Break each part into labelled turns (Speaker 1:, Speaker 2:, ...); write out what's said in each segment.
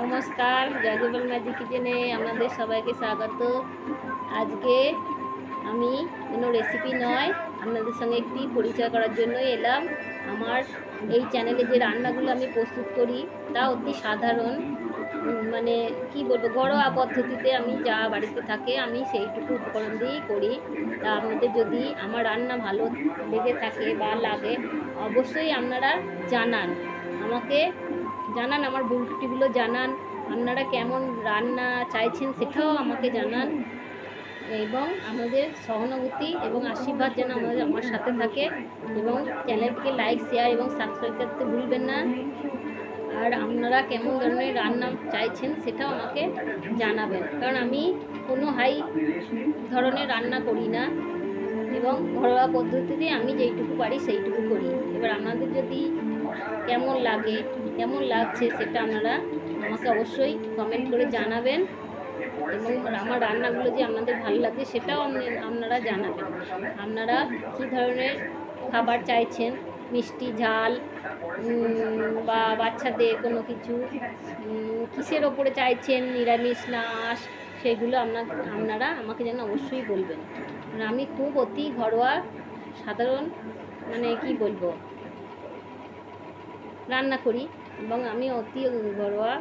Speaker 1: নমস্কার জয়গোপাল ম্যাজিক কিচেনে আপনাদের সবাইকে স্বাগত। আজকে আমি কোনো রেসিপি নয়, আপনাদের সঙ্গে একটি পরিচয় করার জন্য এলাম। আমার এই চ্যানেলে যে রান্নাগুলো আমি প্রস্তুত করি, তা অতি সাধারণ। মানে কি বলব, ঘরোয়া পদ্ধতিতে আমি যা বাড়িতে থাকে, আমি সেইটুকু উপকরণ দিয়েই করি। তা আপনাদের যদি আমার রান্না ভালো লেগে থাকে বা লাগে, অবশ্যই আপনারা জানান। আমাকে জানান, আমার ভুল ত্রুটিগুলো জানান, আপনারা কেমন রান্না চাইছেন সেটাও আমাকে জানান। এবং আমাদের সহানুভূতি এবং আশীর্বাদ যেন আমাদের, আমার সাথে থাকে। এবং চ্যানেলকে লাইক, শেয়ার এবং সাবস্ক্রাইব করতে ভুলবেন না। আর আপনারা কেমন ধরনের রান্না চাইছেন সেটাও আমাকে জানাবেন। কারণ আমি কোনো হাই ধরনের রান্না করি না। এবং ঘরোয়া পদ্ধতিতে আমি যেইটুকু পারি সেইটুকু করি। এবার আপনাদের যদি কেমন লাগে, কেমন লাগছে সেটা আপনারা আমাকে অবশ্যই কমেন্ট করে জানাবেন এবং আমার রান্নাগুলো যে আপনাদের ভালো লাগছে সেটাও আপনারা জানাবেন। আপনারা কী ধরনের খাবার চাইছেন? মিষ্টি, ঝাল বা বাচ্চাদের কোনো কিছু কিসের ওপরে চাইছেন? নিরামিষ, না আঁশ, সেগুলো আপনার আপনারা আমাকে যেন অবশ্যই বলবেন। আমি খুব অতি ঘরোয়া সাধারণ মানে কি বলব? রান্না করি এবং আমি অতি ঘরোয়া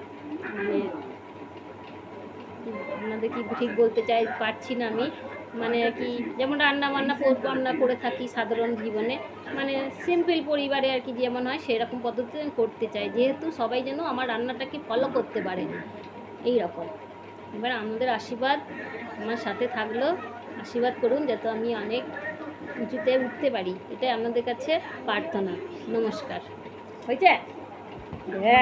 Speaker 1: মানে আপনাদের কি ঠিক বলতে চাই, পারছি না আমি। মানে আর কি যেমন রান্না বান্না রান্না করে থাকি সাধারণ জীবনে মানে সিম্পল পরিবারে আর কি যেমন হয়, সেরকম পদ্ধতিতে আমি করতে চাই। যেহেতু সবাই যেন আমার রান্নাটাকে ফলো করতে পারে এই রকম এবার আমাদের আশীর্বাদ আমার সাথে থাকল, আশীর্বাদ করুন যাতে আমি অনেক উঁচুতে উঠতে পারি, এটাই আপনাদের কাছে প্রার্থনা। নমস্কার। হয়েছে? হ্যাঁ।